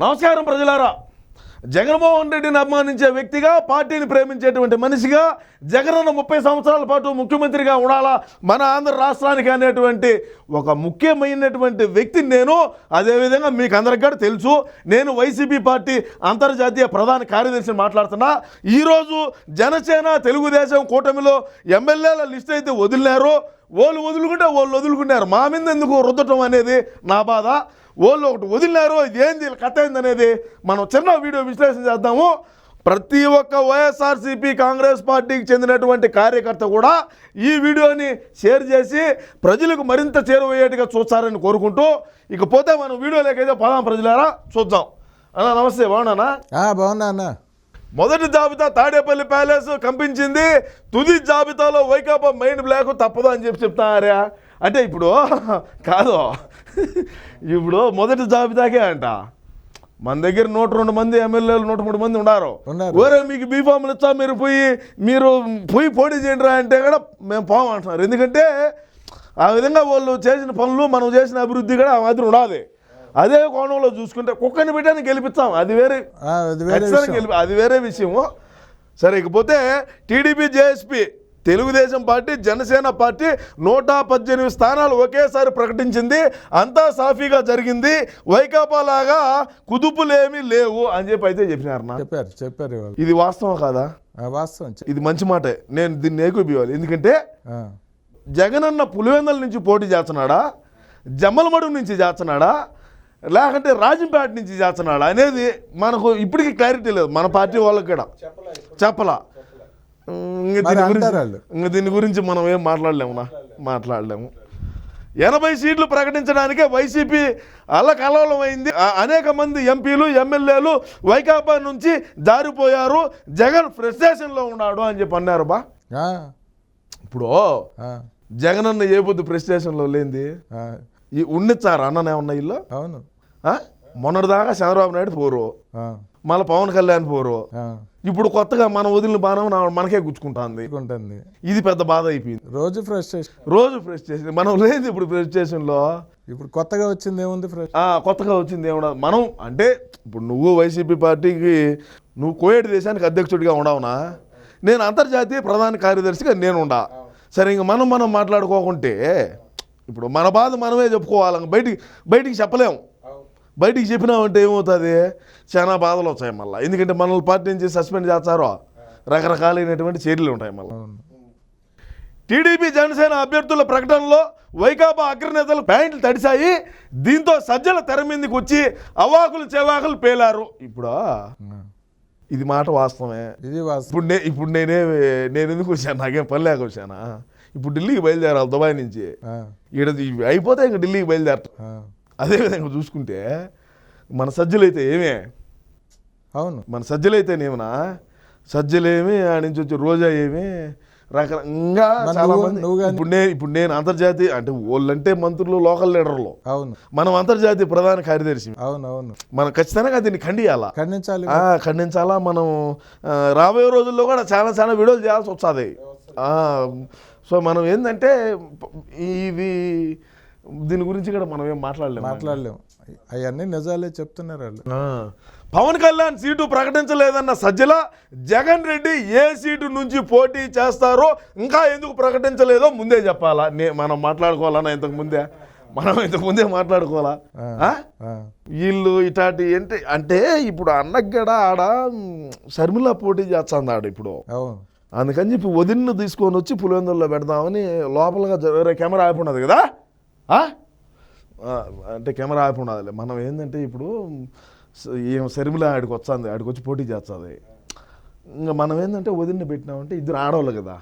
నమస్కారం ప్రజలారా. జగన్మోహన్ రెడ్డిని అభిమానించే వ్యక్తిగా పార్టీని ప్రేమించేటువంటి మనిషిగా జగనన్న ముప్పై సంవత్సరాల పాటు ముఖ్యమంత్రిగా ఉండాలా మన ఆంధ్ర రాష్ట్రానికి అనేటువంటి ఒక ముఖ్యమైనటువంటి వ్యక్తిని నేను. అదేవిధంగా మీకు అందరికి కూడా తెలుసు నేను వైసీపీ పార్టీ అంతర్జాతీయ ప్రధాన కార్యదర్శిని మాట్లాడుతున్నా. ఈరోజు జనసేన తెలుగుదేశం కూటమిలో ఎమ్మెల్యేల లిస్ట్ అయితే వదిలినారు. వాళ్ళు వదులుకుంటే వాళ్ళు వదులుకున్నారు మా మీద ఎందుకు రుద్దటం అనేది నా బాధ. వాళ్ళు ఒకటి వదిలినారు ఇది ఏంది కథ ఏంది అనేది మనం చిన్న వీడియో విశ్లేషణ చేద్దాము. ప్రతి ఒక్క వైఎస్ఆర్సీపీ కాంగ్రెస్ పార్టీకి చెందినటువంటి కార్యకర్త కూడా ఈ వీడియోని షేర్ చేసి ప్రజలకు మరింత చేరువయ్యేట్టుగా చూస్తారని కోరుకుంటూ ఇకపోతే మనం వీడియోలోకైతే పదాం ప్రజలారా చూద్దాం. అన్న నమస్తే బాగున్నానా? ఆ, బాగున్నా అన్న. మొదటి జాబితా తాడేపల్లి ప్యాలెస్ కంపించింది తుది జాబితాలో వైకాపా మైండ్ బ్లాక్ తప్పదు అని చెప్పి చెప్తారా? అంటే ఇప్పుడు కాదు. ఇప్పుడు మొదటి జాబితాకే అంట. మన దగ్గర నూట రెండు మంది ఎమ్మెల్యేలు నూట మూడు మంది ఉన్నారు. వేరే మీకు బీఫామ్లు ఇచ్చా మీరు పోయి మీరు పోయి పోటీ చేయండి రా అంటే కూడా మేము పోమంటున్నారు ఎందుకంటే ఆ విధంగా వాళ్ళు చేసిన పనులు మనం చేసిన అభివృద్ధి కూడా ఆ మాదిరి ఉండాలి. అదే కోణంలో చూసుకుంటే కుక్కని పెట్టని గెలిపిస్తాం. అది వేరే. గెలిపి అది వేరే విషయము. సరే ఇకపోతే TDP JSP Telugu Desam party Janasena party నూట పద్దెనిమిది స్థానాలు ఒకేసారి ప్రకటించింది. అంతా సాఫీగా జరిగింది. వైకాపా లాగా కుదుపులేమీ లేవు అని చెప్పి అయితే చెప్పినారు నా చెప్పారు చెప్పారు ఇది వాస్తవం కాదా? ఆ, వాస్తవం ఇది మంచి మాటే. నేను దీన్ని ఏకూపివ్వాలి ఎందుకంటే జగనన్న పులివెందల నుంచి పోటీ చేస్తున్నాడా? జమ్మలమడుగు నుంచి చేస్తున్నాడా? లేకంటే రాజంపేట నుంచి చేస్తున్నాడా? అనేది మనకు ఇప్పటికీ క్లారిటీ లేదు. మన పార్టీ వాళ్ళకి కూడా. చెప్పలా. ఇంక దీని గురించి మనం ఏం మాట్లాడలేమునా మాట్లాడలేము. ఎనభై సీట్లు ప్రకటించడానికే వైసీపీ ఆ- అనేక మంది ఎంపీలు ఎమ్మెల్యేలు వైకాపా నుంచి జారిపోయారు. జగన్ ఫ్రస్ట్రేషన్లో ఉన్నాడు అని చెప్పి అన్నారు బా. ఇప్పుడు జగన్ అన్న ఏ పొద్దు ప్రెస్టేషన్లో లేనిది? ఆ, ఈ ఉన్నిచ్చారు అన్ననే ఉన్న ఇల్లు? అవును? మొన్నటిదాకా చంద్రబాబు నాయుడు పోరు. మళ్ళీ పవన్ కళ్యాణ్ పోరు. ఇప్పుడు కొత్తగా మన వదిలిన బాణం మనకే గుచ్చుకుంటుంది. ఉంటుంది ఇది పెద్ద బాధ అయిపోయింది. రోజు ఫ్రస్ట్రేషన్ రోజు ప్రెస్టేషన్ మనం లేదు ఇప్పుడు ప్రెస్టేషన్లో ఇప్పుడు కొత్తగా వచ్చింది ఏముంది కొత్తగా వచ్చింది ఏమన్నా మనం అంటే ఇప్పుడు నువ్వు వైసీపీ పార్టీకి నువ్వు కోయేటి దేశానికి అధ్యక్షుడిగా ఉండవునా? నేను అంతర్జాతీయ ప్రధాన కార్యదర్శిగా నేను ఉండా. సరే ఇంక మనం మనం మాట్లాడుకోకుంటే ఇప్పుడు మన బాధ మనమే చెప్పుకోవాలి. బయటికి బయటికి చెప్పలేము బయటికి చెప్పినామంటే ఏమవుతుంది? చాలా బాధలు వచ్చాయి మళ్ళీ. ఎందుకంటే మనల్ని పార్టీ నుంచి సస్పెండ్ చేస్తారో రకరకాలైనటువంటి చర్యలు ఉంటాయి మళ్ళీ. టీడీపీ జనసేన అభ్యర్థుల ప్రకటనలో వైకాపా అగ్రనేతలు ప్యాంట్లు తడిశాయి. దీంతో సజ్జల తెర మీదకి వచ్చి అవాకులు చెవాకులు పేలారు. ఇప్పుడు? ఇది మాట వాస్తవమే. ఇది ఇప్పుడు నే ఇప్పుడు నేనే నేను ఎందుకు వచ్చాను? నాకేం పని లేక వచ్చానా? ఇప్పుడు ఢిల్లీకి బయలుదేరాలి దుబాయ్ నుంచి. ఇవి అయిపోతే ఇంక ఢిల్లీకి బయలుదేరటం. అదేవిధంగా చూసుకుంటే మన సజ్జలైతే ఏమే? అవును. మన సజ్జలైతేనేమనా సజ్జలేమి ఆ నుంచి వచ్చి రోజా ఏమి? రకరకంగా మరి చాలా మంది ఇప్పుడు నేను ఇప్పుడు నేను అంతర్జాతీయ అంటే వాళ్ళంటే మంత్రులు లోకల్ లీడర్లు. అవును. మనం అంతర్జాతీయ ప్రధాన కార్యదర్శి. అవును అవును. మనం ఖచ్చితంగా దీన్ని ఖండియాలా ఖండించాలి. ఖండించాలా? మనం రాబోయే రోజుల్లో కూడా చాలా చాలా వీడియోలు చేయాల్సి వస్తుంది. సో మనం ఏంటంటే ఇది దీని గురించి కూడా మనం ఏం మాట్లాడలేము. మాట్లాడలేము. అవన్నీ నిజాలే చెప్తున్నారు వాళ్ళు. పవన్ కళ్యాణ్ సీటు ప్రకటించలేదన్న సజ్జల జగన్ రెడ్డి ఏ సీటు నుంచి పోటీ చేస్తారో ఇంకా ఎందుకు ప్రకటించలేదో ముందే చెప్పాలా? నే మనం మాట్లాడుకోవాలన్నా ఇంతకు ముందే? మనం ఇంతకు ముందే మాట్లాడుకోవాలా? వీళ్ళు ఇటాటి ఏంటి? అంటే ఇప్పుడు అన్నగడ ఆడ షర్మిల పోటీ చేస్తుంది ఆడ ఇప్పుడు అందుకని చెప్పి వదిన్ను తీసుకొని వచ్చి పులివెందుల్లో పెడదామని లోపలగా కెమెరా ఆపి ఉన్నది కదా? అంటే కెమెరా ఆపి ఉన్నది మనం ఏంటంటే ఇప్పుడు ఏం శర్మిల ఆడికి వస్తుంది ఆడికి వచ్చి పోటీ చేస్తుంది. ఇంకా మనం ఏంటంటే వదిన్ని పెట్టినామంటే ఇద్దరు ఆడవాళ్ళు కదా.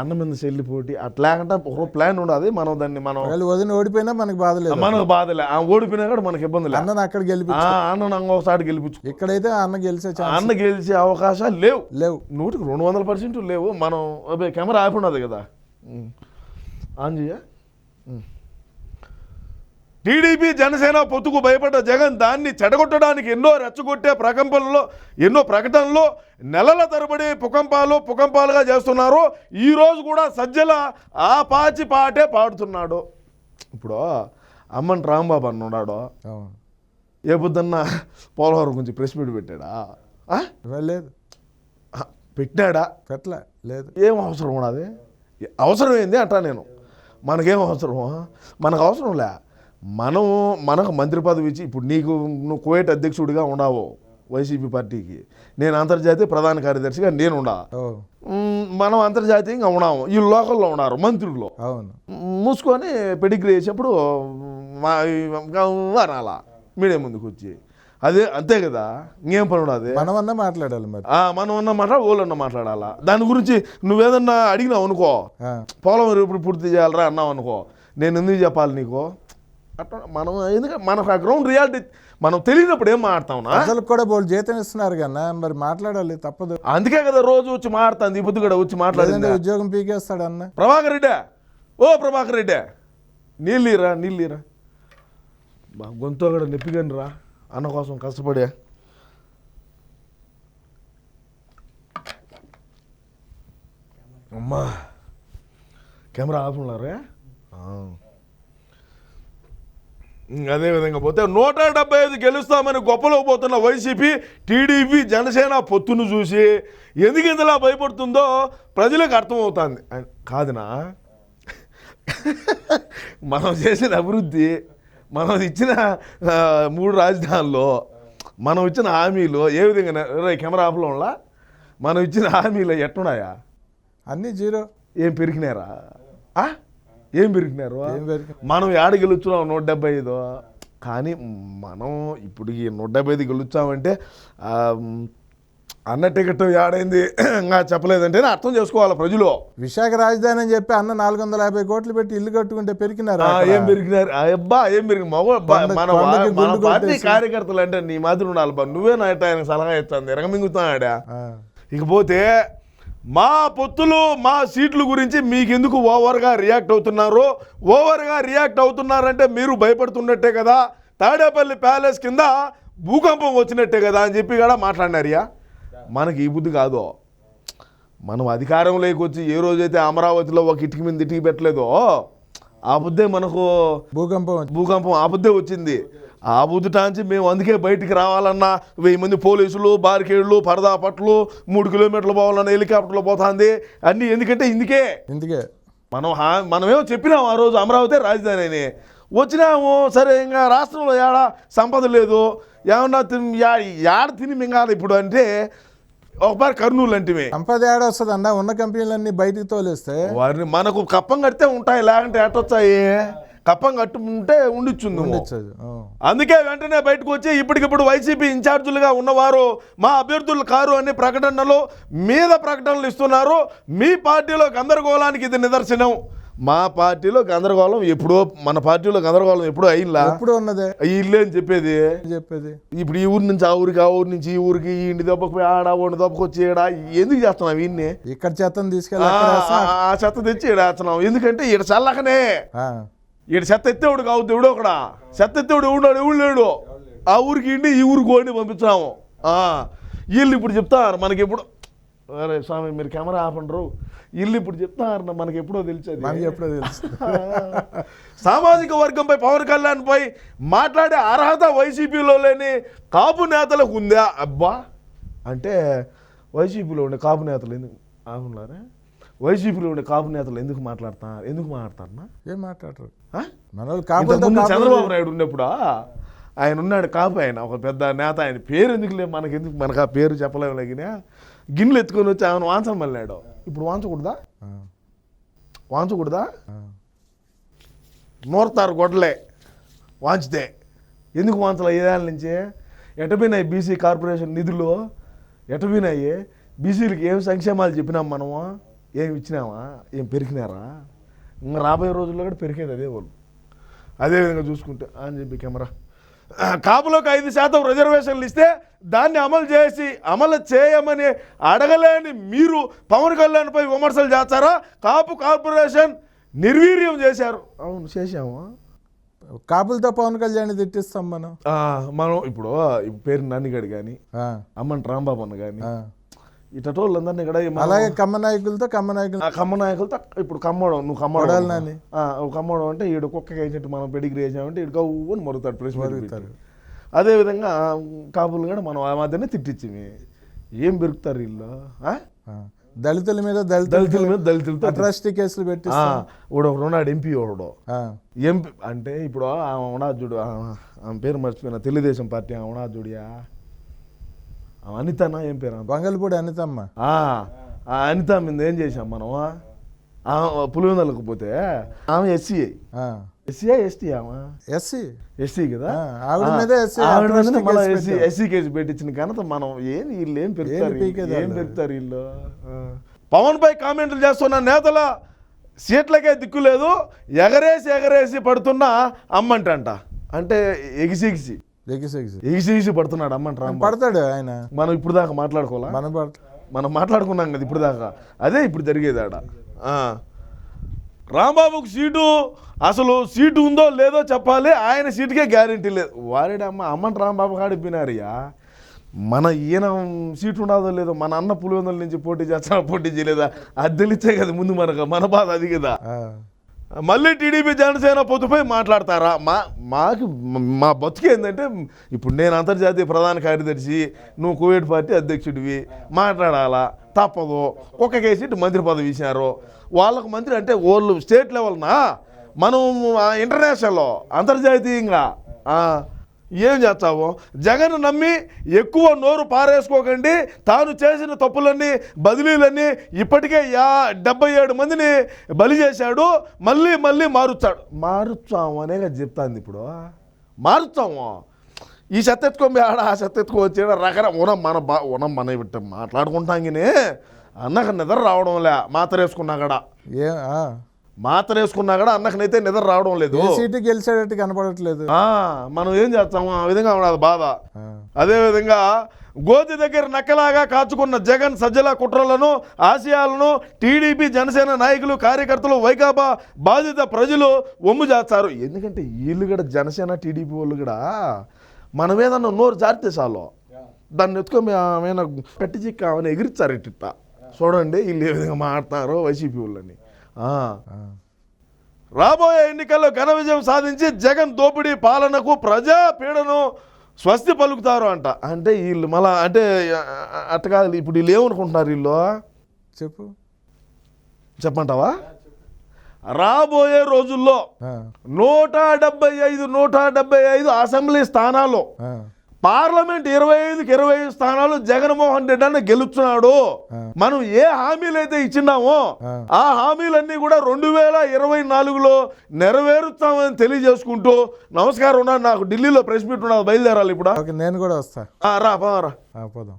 అన్న మీద చెల్లి పోటీ అట్లా లేకుండా ఒక ప్లాన్ ఉండదు. మనం దాన్ని మనం వాళ్ళు వదిన ఓడిపోయినా మనకి బాధ లేదు. మనకు బాధలే ఆ ఓడిపోయినా కూడా మనకి ఇబ్బంది లేదు అన్నను అక్కడ గెలిపి ఆ అన్న ఇంకొకసారి గెలిపించు ఇక్కడైతే అన్న గెలిచే అన్న గెలిచే అవకాశాలు లేవు. లేవు. నూటికి రెండు వందల పర్సెంట్ లేవు. మనం అబ్బే కెమెరా ఆపి ఉన్నది కదా. ఆన్ చేయ టీడీపీ జనసేన పొత్తుకు భయపడ్డ జగన్ దాన్ని చెడగొట్టడానికి ఎన్నో రెచ్చగొట్టే ప్రకంపనలో ఎన్నో ప్రకటనలు నెలల తరబడి పుకంపాలు పుకంపాలుగా చేస్తున్నారు. ఈ రోజు కూడా సజ్జల ఆ పాచి పాటే పాడుతున్నాడు. ఇప్పుడు అమ్మన్ రాంబాబు అన్న ఉన్నాడు. ఏ పొద్దున్న పోలవరం గురించి ప్రెస్ మీట్ పెట్టాడా? లేదు పెట్టాడా? పెట్టలే లేదు. ఏం అవసరం ఉన్నది? అవసరం ఏంది అంటా నేను. మనకేం అవసరం మనకు అవసరంలే మనం మనకు మంత్రి పదవి ఇచ్చి ఇప్పుడు నీకు నువ్వు కువైట్ అధ్యక్షుడిగా ఉండవు వైసీపీ పార్టీకి. నేను అంతర్జాతీయ ప్రధాన కార్యదర్శిగా నేను ఉండా మనం అంతర్జాతీయంగా ఉన్నాము. ఈ లోకల్లో ఉన్నారు మంత్రులు. అవును. మూసుకొని పెడిగ్రీ వేసేప్పుడు అనాలా మీడియా ముందుకు వచ్చి. అదే అంతే కదా? ఇంకేం పని ఉన్నది మనమన్నా మాట్లాడాలి మరి. ఆ, మనం ఉన్న వాళ్ళన్న మాట్లాడాలా? దాని గురించి నువ్వేదన్నా అడిగినావు అనుకో. ఆ, పొలం ఎప్పుడు పూర్తి చేయాలరా అన్నావు అనుకో. నేను ఎందుకు చెప్పాలి నీకు? అట్లా మనం ఎందుకంటే మనకు ఆ గ్రౌండ్ రియాలిటీ మనం తెలియనప్పుడు ఏం మాట్లాడతావునా ప్రజలకు కూడా బోల్ జీతం ఇస్తున్నారు కన్నా మరి మాట్లాడాలి తప్పదు. అందుకే కదా రోజు వచ్చి మాట్లాడుతుంది ఈ పొద్దు కూడా వచ్చి మాట్లాడింది ఉద్యోగం పీకేస్తాడు అన్న. ప్రభాకర్ రెడ్డి ఓ ప్రభాకర్ రెడ్డి నీళ్ళీరా నీళ్ళీరా. బా గొంతు కూడా నొప్పిగాని రా అన్న కోసం కష్టపడే. అమ్మా కెమెరా ఆఫ్ ఉన్నారే అదే విధంగా పోతే నూట డెబ్బై ఐదు గెలుస్తామని గొప్పలో పోతున్న వైసీపీ టీడీపీ జనసేన పొత్తును చూసి ఎందుకు ఇంతలా భయపడుతుందో ప్రజలకు అర్థమవుతుంది. కాదునా? మనం చేసిన అభివృద్ధి మనం ఇచ్చిన మూడు రాజధానుల్లో మనం ఇచ్చిన హామీలు ఏ విధంగా రే కెమెరా ఆఫ్లో మనం ఇచ్చిన హామీలు ఎట్టున్నాయా అన్నీ జీరో. ఏం పెరిగినారా ఆ? ఏం పెరిగినారు? మనం ఏడ గెలుచున్నాం? నూట డెబ్బై ఐదు. కానీ మనం ఇప్పుడు ఈ నూట డెబ్బై ఐదు గెలుచామంటే అన్న టికెట్ ఏడైంది ఇంకా చెప్పలేదంటే అర్థం చేసుకోవాలి ప్రజలు. విశాఖ రాజధాని అని చెప్పి అన్న నాలుగు వందల యాభై కోట్లు పెట్టి ఇల్లు కట్టుకుంటే పెరిగినారు ఏం పెరిగినారు? అబ్బా ఏం పెరిగి మగ మన పార్టీ. కార్యకర్తలు అంటే నీ మాదిరి ఉండాలి బా. నువ్వే నా ఆయనకు సలహా ఇస్తాను ఎరగమింగుతున్నాడా ఇకపోతే మా పొత్తులు మా సీట్ల గురించి మీకెందుకు ఓవర్గా రియాక్ట్ అవుతున్నారు? ఓవర్గా రియాక్ట్ అవుతున్నారంటే మీరు భయపడుతున్నట్టే కదా. తాడేపల్లి ప్యాలెస్ కింద భూకంపం వచ్చినట్టే కదా అని చెప్పి కూడా మాట్లాడినారియా మనకి ఈ బుద్ధి కాదు. మనం అధికారంలోకి వచ్చి ఏ రోజైతే అమరావతిలో ఒక ఇటుక మీద ఇటుక పెట్టలేదో ఆ బుద్ధే మనకు భూకంపం భూకంపం ఆపద్దే వచ్చింది. ఆ బుద్ధిటాంచి మేము అందుకే బయటికి రావాలన్నా వెయ్యి మంది పోలీసులు బారికేడ్లు పరదా పట్లు మూడు కిలోమీటర్లు పోవాలన్నా హెలికాప్టర్లో పోతుంది. అన్నీ ఎందుకంటే ఇందుకే. ఇందుకే. మనం హా- మనమేమో చెప్పినాం ఆ రోజు అమరావతి రాజధాని అని. వచ్చినాము సరే ఇంకా రాష్ట్రంలో ఏడ సంపద లేదు. ఏమన్నా తిని యాడ తిని మింగాలి ఇప్పుడు అంటే ఒకసారి కర్నూలు అంటే సంపద ఏడ వస్తుంది అన్న? ఉన్న కంపెనీలన్నీ బయటికి తోలేస్తే? వారిని మనకు కప్పం కడితే ఉంటాయి లేకుంటే ఎట్టొచ్చాయి? కప్పం కట్టు ఉంటే ఉండిచ్చుంది. అందుకే వెంటనే బయటకు వచ్చి ఇప్పటికిప్పుడు వైసీపీ ఇన్ఛార్జీలుగా ఉన్నవారు మా అభ్యర్థులు కారు అనే ప్రకటనలు మీద ప్రకటనలు ఇస్తున్నారు. మీ పార్టీలో గందరగోళానికి ఇది నిదర్శనం. మా పార్టీలో గందరగోళం ఎప్పుడో మన పార్టీలో గందరగోళం ఎప్పుడో అయిందా? ఎప్పుడు ఉన్నదే. ఇల్లే అని చెప్పేది? చెప్పేది? ఇప్పుడు ఈ ఊరి నుంచి ఆ ఊరికి ఆ ఊరి నుంచి ఈ ఊరికి ఈ ఇంటి దెబ్బకు పోయి ఆడ ఒంటి దెబ్బకు వచ్చి ఈడ ఎందుకు చేస్తున్నాం వీన్ని ఇక్కడ చెత్తను తీసుకెళ్ళి ఆ చెత్త తెచ్చి ఈడ వేస్తున్నాం ఎందుకంటే ఈడ చల్లకనే. ఈడ చెత్త ఎత్తేవాడు కావద్దు ఎవడో ఒకడా? చెత్త ఎత్తేవాడు ఎవడాడు ఎవడు లేడు? ఆ ఊరికి ఇండి ఈ ఊరికి కోడి పంపించాము వీళ్ళు ఇప్పుడు చెప్తారు మనకి ఎప్పుడు అరే స్వామి మీరు కెమెరా ఆపండ్రు వీళ్ళు ఇప్పుడు చెప్తారు మనకి ఎప్పుడో తెలిసేది. మనకి ఎప్పుడో తెలుసు. సామాజిక వర్గంపై పవన్ కళ్యాణ్ పై మాట్లాడే అర్హత వైసీపీలో లేని కాపు నేతలకు ఉందా? అబ్బా! అంటే వైసీపీలో ఉండే కాపు నేతలు ఎందుకు ఆగున్నారా? వైసీపీలో ఉండే కాపు నేతలు ఎందుకు మాట్లాడతారు ఎందుకు మాట్లాడతారన్నా? ఏం మాట్లాడరు? మన చంద్రబాబు నాయుడు ఉన్నప్పుడు? ఆయన ఉన్నాడు కాపు ఆయన ఒక పెద్ద నేత ఆయన. పేరు ఎందుకు లేదు మనకి ఎందుకు మనకు ఆ పేరు చెప్పలేము లేకినా గిన్నెలు ఎత్తుకొని వచ్చి ఆయన వాంచం వెళ్ళాడు ఇప్పుడు వాంచకూడదా. వాంచకూడదా. నూరుతారు గొడ్డలే వాంచితే. ఎందుకు వాంచలే ఐదేళ్ళ నుంచి? ఎటపోయినాయి బీసీ కార్పొరేషన్ నిధులు? ఎటపోయినాయి బీసీలకి ఏం సంక్షేమాలు చెప్పినాం మనము? ఏం ఇచ్చినామా ఏం పెరిగినారా ఇంకా రాబోయే రోజుల్లో కూడా పెరిగేది అదే వాళ్ళు. అదే విధంగా చూసుకుంటే అని చెప్పి కెమెరా. కాపులోకి ఐదు శాతం రిజర్వేషన్లు ఇస్తే దాన్ని అమలు చేసి అమలు చేయమని అడగలేని మీరు పవన్ కళ్యాణ్పై విమర్శలు చేస్తారా? కాపు కార్పొరేషన్ నిర్వీర్యం చేశారు. అవును చేశాము. కాపులతో పవన్ కళ్యాణ్ తిట్టిస్తాం మనం. మనం ఇప్పుడు పేరు నన్నిగడు కానీ. అమ్మని రాంబాబు అన్న కానీ. ఇటోళ్ళందరినీ కూడా ఈ మనం- అలాగే కమ్మ నాయకులతో కమ్మ నాయకులు ఆ కమ్మ నాయకులతో ఇప్పుడు కమ్మడం నువ్వు కమ్మడం కొడాలి నాని. ఆ, కమ్మడం అంటే ఈడు కుక్కకి వేసినట్టు మనం పెడిగ్రీ వేసామంటే ఈడు కవ్వుని మరుగుతాడు ప్రెస్. పెట్టి. అదేవిధంగా కాపులు కూడా మనం ఆ మధ్యనే తిట్టించింది ఏం పెరుగుతారు వీళ్ళు ఆ? ఆ. దళితుల మీద దళితుల దళితుల మీద దళితులతో అట్రాసిటీ కేసులు పెట్టి ఆ, వాడు ఒకడు ఉన్నాడు ఎంపీ ఒకడు ఆ, ఎంపీ అంటే ఇప్పుడు ఆమె ఉన్నాడు చూడు ఆమె- పేరు మర్చిపోయిన తెలుగుదేశం పార్టీ చూడియా ఆమె అనితనా? ఏం పేరు? బంగళపూడి అనితమ్మ. అనిత మీద ఏం చేసాం మనం పులివెందలకు పోతే ఆమె ఎస్సీ ఎస్సీ ఎస్టీ ఆమె? ఎస్సీ. ఎస్సీ కదా? ఆవిడ మీదే ఎస్సీ. ఎస్సీ కేసు పెట్టించిన ఘనత మనం. ఏం వీళ్ళు ఏం పీకేది ఏం? పెడతారు వీళ్ళు. పవన్ పై కామెంట్లు చేస్తున్న నేతల సీట్లకే దిక్కు లేదు. ఎగరేసి ఎగరేసి పడుతున్న అమ్మంటంట. అంటే ఎగిసి ఎగిసి. ఎగిసి ఎగిసి. ఎగిసి ఎగిసి పడుతున్నాడు అమ్మంట రాంబాబు. పడతాడు ఆయన? మనం ఇప్పుడు దాకా మాట్లాడుకోవాలా? మన మనం మాట్లాడుకున్నాం కదా ఇప్పుడు దాకా. అదే ఇప్పుడు జరిగేది ఆడ. రాంబాబుకు సీటు అసలు సీటు ఉందో లేదో చెప్పాలి ఆయన సీటుకే గ్యారంటీ లేదు. వారేడు అమ్మ అమ్మని రాంబాబు కాడిపోయినారయ్యా మన ఈయన సీటు ఉండదో లేదో మన అన్న పులివెందుల నుంచి పోటీ చేస్తా పోటీ చేయలేదా? అది తెలిసే కదా ముందు మనకు మన బాధ అది కదా. మళ్ళీ టీడీపీ జనసేన పొత్తుపై మాట్లాడతారా? మా మాకు మా బతుకు ఏంటంటే ఇప్పుడు నేను అంతర్జాతీయ ప్రధాన కార్యదర్శి నువ్వు కువైట్ పార్టీ అధ్యక్షుడివి మాట్లాడాలా? తప్పదు. ఒక కేసు ఇటు మంత్రి పదవి ఇచ్చినారు. వాళ్ళకు మంత్రి అంటే వాళ్ళు స్టేట్ లెవెల్నా? మనం ఆ, ఇంటర్నేషనల్లో అంతర్జాతీయంగా ఏం చేస్తావు? జగన్ నమ్మి ఎక్కువ నోరు పారేసుకోకండి. తాను చేసిన తప్పులన్నీ బదిలీలన్నీ ఇప్పటికే యా డెబ్బై ఏడు మందిని బలి చేశాడు. మళ్ళీ మళ్ళీ మారుస్తాడు. మారుస్తాము అనే చెప్తాంది ఇప్పుడు. మారుస్తాము. ఈ చెత్త ఎత్తుకొని ఆడ ఆ చెత్త ఎత్తుకొని వచ్చాడు రకర ఉనం మన బా ఉనం మన ఇట్ట మాట్లాడుకుంటాం కానీ అన్నకు నిద్ర రావడం లే మాత్ర వేసుకున్నా కూడా ఏ మాత్ర వేసుకున్నా కూడా అన్నకనైతే నిద్ర రావడం లేదు. సీటు గెలిచేటట్టు కనపడట్లేదు. ఆ, మనం ఏం చేస్తాము? ఆ విధంగా ఉన్నది బాధ అదేవిధంగా గోతి దగ్గర నక్కలాగా కాచుకున్న జగన్ సజ్జల కుట్రలను ఆశయాలను టీడీపీ జనసేన నాయకులు కార్యకర్తలు వైకాపా బాధిత ప్రజలు ఒమ్ము చేస్తారు ఎందుకంటే వీళ్ళు కూడా జనసేన టీడీపీ వాళ్ళు కూడా మనం ఏదన్నా నోరు జారితే చాలు. దాన్ని ఎత్తుకొని ఆమె కట్టి చిక్క ఆమెను ఎగిరిస్తారు ఇట్ట. చూడండి వీళ్ళు ఏ విధంగా మాట్లాడతారో వైసీపీ వాళ్ళని. రాబోయే ఎన్నికల్లో ఘన విజయం సాధించి జగన్ దోపిడీ పాలనకు ప్రజా పీడను స్వస్తి పలుకుతారు అంట. అంటే వీళ్ళు మళ్ళా అంటే అట్ట కాదు ఇప్పుడు వీళ్ళు ఏమనుకుంటున్నారు వీళ్ళు? చెప్పు. చెప్పంటావా రాబోయే రోజుల్లో నూట డెబ్బై ఐదు నూట డెబ్బై ఐదు అసెంబ్లీ స్థానాలు ఆ, పార్లమెంట్ ఇరవై ఐదుకి ఇరవై ఐదు స్థానాలు జగన్మోహన్ రెడ్డి అన్న గెలుస్తున్నాడు ఆ. మనం ఏ హామీలు అయితే ఇచ్చినామో ఆ. హామీలన్నీ కూడా రెండు వేల ఇరవై నాలుగులో నెరవేరుస్తామని తెలియజేసుకుంటూ నమస్కారం నాకు ఢిల్లీలో ప్రెస్ మీట్ ఉన్నది బయలుదేరాలి ఇప్పుడు. నేను కూడా వస్తా. రా పోదాం.